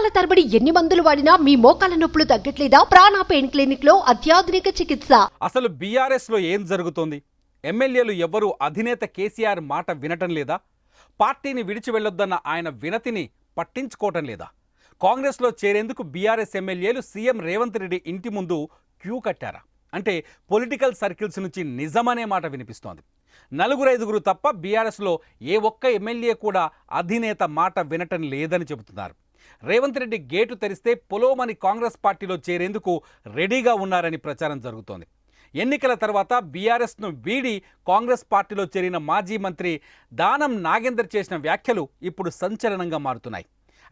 సంవత్సరాల తరబడి ఎన్ని మందులు వాడినా మీ మోకాల నొప్పులు తగ్గట్లేదా? ప్రాణ పెయిన్ క్లినిక్లో అత్యాధునిక చికిత్స. అసలు బీఆర్ఎస్లో ఏం జరుగుతోంది? ఎమ్మెల్యేలు ఎవ్వరూ అధినేత కేసీఆర్ మాట వినటం లేదా? పార్టీని విడిచి వెళ్ళొద్దన్న ఆయన వినతిని పట్టించుకోవటం లేదా? కాంగ్రెస్లో చేరేందుకు బీఆర్ఎస్ ఎమ్మెల్యేలు సీఎం రేవంత్ రెడ్డి ఇంటి ముందు క్యూ కట్టారా? అంటే పొలిటికల్ సర్కిల్స్ నుంచి నిజమనే మాట వినిపిస్తోంది. నలుగురు ఐదుగురు తప్ప బీఆర్ఎస్లో ఏ ఒక్క ఎమ్మెల్యే కూడా అధినేత మాట వినటం లేదని చెబుతున్నారు. రేవంత్ రెడ్డి గేటు తెరిస్తే పొలోమని కాంగ్రెస్ పార్టీలో చేరేందుకు రెడీగా ఉన్నారని ప్రచారం జరుగుతోంది. ఎన్నికల తర్వాత బీఆర్ఎస్ను వీడి కాంగ్రెస్ పార్టీలో చేరిన మాజీ మంత్రి దానం నాగేందర్ చేసిన వ్యాఖ్యలు ఇప్పుడు సంచలనంగా మారుతున్నాయి.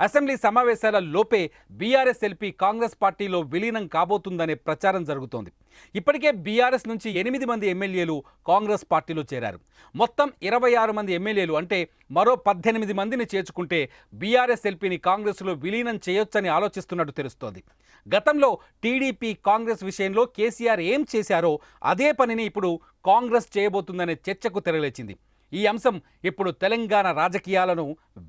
అసెంబ్లీ సమావేశాల లోపే బీఆర్ఎస్ ఎల్పీ కాంగ్రెస్ పార్టీలో విలీనం కాబోతుందనే ప్రచారం జరుగుతోంది. ఇప్పటికే బీఆర్ఎస్ నుంచి ఎనిమిది మంది ఎమ్మెల్యేలు కాంగ్రెస్ పార్టీలో చేరారు. మొత్తం ఇరవై ఆరు మంది ఎమ్మెల్యేలు అంటే మరో పద్దెనిమిది మందిని చేర్చుకుంటే బీఆర్ఎస్ ఎల్పీని కాంగ్రెస్లో విలీనం చేయొచ్చని ఆలోచిస్తున్నట్టు తెలుస్తోంది. గతంలో టీడీపీ కాంగ్రెస్ విషయంలో కేసీఆర్ ఏం చేశారో అదే పనిని ఇప్పుడు కాంగ్రెస్ చేయబోతుందనే చర్చకు తెరలేచింది. ఈ అంశం ఇప్పుడు తెలంగాణ రాజకీయాలను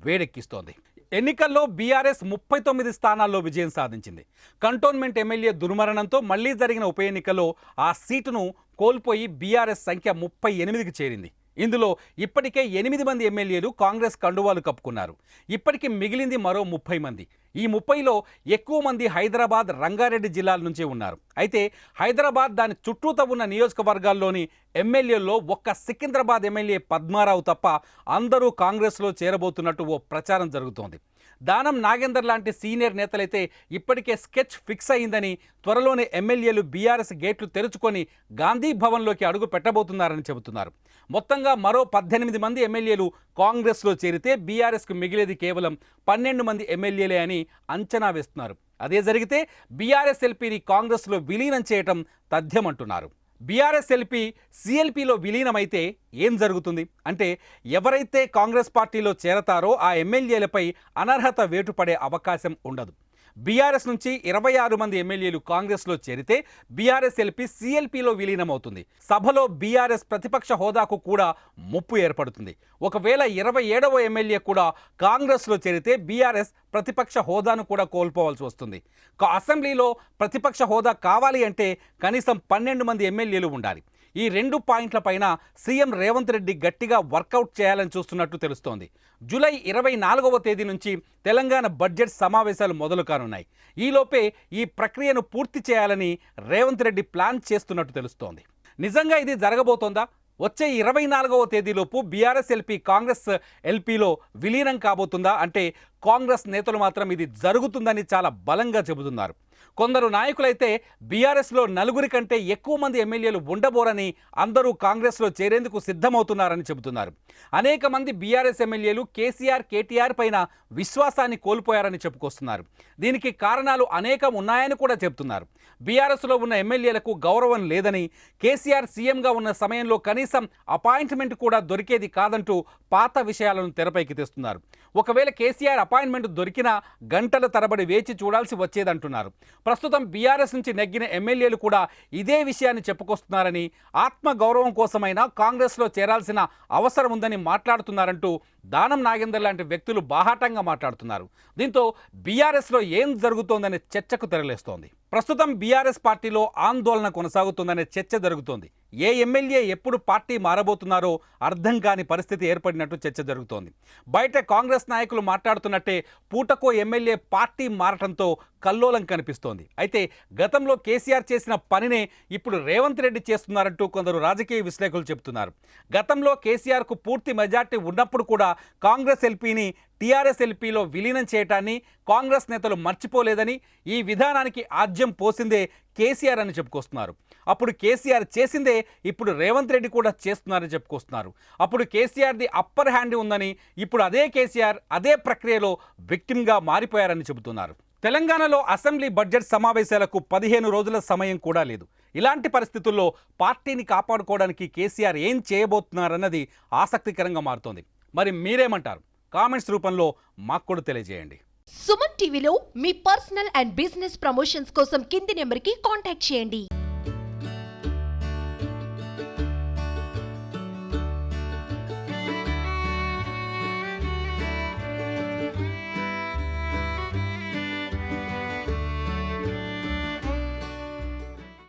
వేడెక్కిస్తోంది. ఎన్నికల్లో బీఆర్ఎస్ ముప్పై తొమ్మిది స్థానాల్లో విజయం సాధించింది. కంటోన్మెంట్ ఎమ్మెల్యే దుర్మరణంతో మళ్ళీ జరిగిన ఉప ఎన్నికలో ఆ సీటును కోల్పోయి బీఆర్ఎస్ సంఖ్య ముప్పై ఎనిమిదికి చేరింది. ఇందులో ఇప్పటికే ఎనిమిది మంది ఎమ్మెల్యేలు కాంగ్రెస్ కండువాలు కప్పుకున్నారు. ఇప్పటికి మిగిలింది మరో ముప్పై మంది. ఈ ముప్పైలో ఎక్కువ మంది హైదరాబాద్ రంగారెడ్డి జిల్లాల నుంచే ఉన్నారు. అయితే హైదరాబాద్ దాని చుట్టూతో ఉన్న నియోజకవర్గాల్లోని ఎమ్మెల్యేల్లో ఒక్క సికింద్రాబాద్ ఎమ్మెల్యే పద్మారావు తప్ప అందరూ కాంగ్రెస్లో చేరబోతున్నట్టు ఓ ప్రచారం జరుగుతోంది. దానం నాగేందర్ లాంటి సీనియర్ నేతలైతే ఇప్పటికే స్కెచ్ ఫిక్స్ అయిందని త్వరలోనే ఎమ్మెల్యేలు బీఆర్ఎస్ గేట్లు తెరుచుకొని గాంధీ భవన్లోకి అడుగు పెట్టబోతున్నారని చెబుతున్నారు. మొత్తంగా మరో పద్దెనిమిది మంది ఎమ్మెల్యేలు కాంగ్రెస్లో చేరితే బీఆర్ఎస్కు మిగిలేది కేవలం పన్నెండు మంది ఎమ్మెల్యేలే అని అంచనా వేస్తున్నారు. అదే జరిగితే బీఆర్ఎస్ ఎల్పీని కాంగ్రెస్లో విలీనం చేయటం తథ్యమంటున్నారు. బీఆర్ఎస్ ఎల్పీ సిఎల్పిలో విలీనమైతే ఏం జరుగుతుంది? అంటే ఎవరైతే కాంగ్రెస్ పార్టీలో చేరతారో ఆ ఎమ్మెల్యేలపై అనర్హత వేటు పడే అవకాశం ఉండదు. బీఆర్ఎస్ నుంచి ఇరవై ఆరు మంది ఎమ్మెల్యేలు కాంగ్రెస్లో చేరితే బీఆర్ఎస్ ఎల్పి సిఎల్పిలో విలీనమవుతుంది. సభలో బీఆర్ఎస్ ప్రతిపక్ష హోదాకు కూడా ముప్పు ఏర్పడుతుంది. ఒకవేళ ఇరవై ఏడవ ఎమ్మెల్యే కూడా కాంగ్రెస్లో చేరితే బీఆర్ఎస్ ప్రతిపక్ష హోదాను కూడా కోల్పోవాల్సి వస్తుంది. అసెంబ్లీలో ప్రతిపక్ష హోదా కావాలి అంటే కనీసం పన్నెండు మంది ఎమ్మెల్యేలు ఉండాలి. ఈ రెండు పాయింట్లపైన సీఎం రేవంత్ రెడ్డి గట్టిగా వర్కౌట్ చేయాలని చూస్తున్నట్టు తెలుస్తోంది. జూలై ఇరవై నాలుగవ తేదీ నుంచి తెలంగాణ బడ్జెట్ సమావేశాలు మొదలు కానున్నాయి. ఈలోపే ఈ ప్రక్రియను పూర్తి చేయాలని రేవంత్ రెడ్డి ప్లాన్ చేస్తున్నట్టు తెలుస్తోంది. నిజంగా ఇది జరగబోతోందా? వచ్చే ఇరవై నాలుగవ తేదీలోపు బీఆర్ఎస్ ఎల్పీ కాంగ్రెస్ ఎల్పీలో విలీనం కాబోతుందా? అంటే కాంగ్రెస్ నేతలు మాత్రం ఇది జరుగుతుందని చాలా బలంగా చెబుతున్నారు. కొందరు నాయకులైతే బీఆర్ఎస్లో నలుగురి కంటే ఎక్కువ మంది ఎమ్మెల్యేలు ఉండబోరని అందరూ కాంగ్రెస్లో చేరేందుకు సిద్ధమవుతున్నారని చెబుతున్నారు. అనేక మంది బీఆర్ఎస్ ఎమ్మెల్యేలు కేసీఆర్ కేటీఆర్ పైన విశ్వాసాన్ని కోల్పోయారని చెప్పుకొస్తున్నారు. దీనికి కారణాలు అనేకం ఉన్నాయని కూడా చెబుతున్నారు. బీఆర్ఎస్లో ఉన్న ఎమ్మెల్యేలకు గౌరవం లేదని కేసీఆర్ సీఎంగా ఉన్న సమయంలో కనీసం అపాయింట్మెంట్ కూడా దొరికేది కాదంటూ పాత విషయాలను తెరపైకి తెస్తున్నారు. ఒకవేళ కేసీఆర్ అపాయింట్మెంట్ దొరికినా గంటల తరబడి వేచి చూడాల్సి వచ్చేదంటున్నారు. ప్రస్తుతం బీఆర్ఎస్ నుంచి నెగ్గిన ఎమ్మెల్యేలు కూడా ఇదే విషయాన్ని చెప్పుకొస్తున్నారని ఆత్మగౌరవం కోసమైనా కాంగ్రెస్లో చేరాల్సిన అవసరం ఉందని మాట్లాడుతున్నారంటూ దానం నాగేందర్ లాంటి వ్యక్తులు బాహాటంగా మాట్లాడుతున్నారు. దీంతో బీఆర్ఎస్లో ఏం జరుగుతోందనే చర్చకు తెరలేస్తోంది. ప్రస్తుతం బీఆర్ఎస్ పార్టీలో ఆందోళన కొనసాగుతుందనే చర్చ జరుగుతోంది. ఏ ఎమ్మెల్యే ఎప్పుడు పార్టీ మారబోతున్నారో అర్థం కాని పరిస్థితి ఏర్పడినట్టు చర్చ జరుగుతోంది. బయట కాంగ్రెస్ నాయకులు మాట్లాడుతున్నట్టే పూటకో ఎమ్మెల్యే పార్టీ మారటంతో కల్లోలం కనిపిస్తోంది. అయితే గతంలో కేసీఆర్ చేసిన పనినే ఇప్పుడు రేవంత్ రెడ్డి చేస్తున్నారంటూ కొందరు రాజకీయ విశ్లేషకులు చెబుతున్నారు గతంలో కేసీఆర్కు పూర్తి మెజార్టీ ఉన్నప్పుడు కూడా కాంగ్రెస్ ఎల్పీని టీఆర్ఎస్ ఎల్పీలో విలీనం చేయటాన్ని కాంగ్రెస్ నేతలు మర్చిపోలేదని ఈ విధానానికి ఆజ్యం పోసిందే కేసీఆర్ అని చెప్పుకొస్తున్నారు. అప్పుడు కేసీఆర్ చేసిందే ఇప్పుడు రేవంత్ రెడ్డి కూడా చేస్తున్నారని చెప్పుకొస్తున్నారు. అప్పుడు కేసీఆర్ది అప్పర్ హ్యాండ్ ఉందని ఇప్పుడు అదే కేసీఆర్ అదే ప్రక్రియలో విక్టిమ్గా మారిపోయారని చెబుతున్నారు. తెలంగాణలో అసెంబ్లీ బడ్జెట్ సమావేశాలకు పదిహేను రోజుల సమయం కూడా లేదు. ఇలాంటి పరిస్థితుల్లో పార్టీని కాపాడుకోవడానికి కేసీఆర్ ఏం చేయబోతున్నారన్నది ఆసక్తికరంగా మారుతోంది. మరి మీరేమంటారు? కామెంట్స్ రూపంలో మాకు కూడా తెలియజేయండి. సుమన్ టీవీలో మీ పర్సనల్ అండ్ బిజినెస్ ప్రమోషన్స్ కోసం కింది నెంబర్కి కాంటాక్ట్ చేయండి.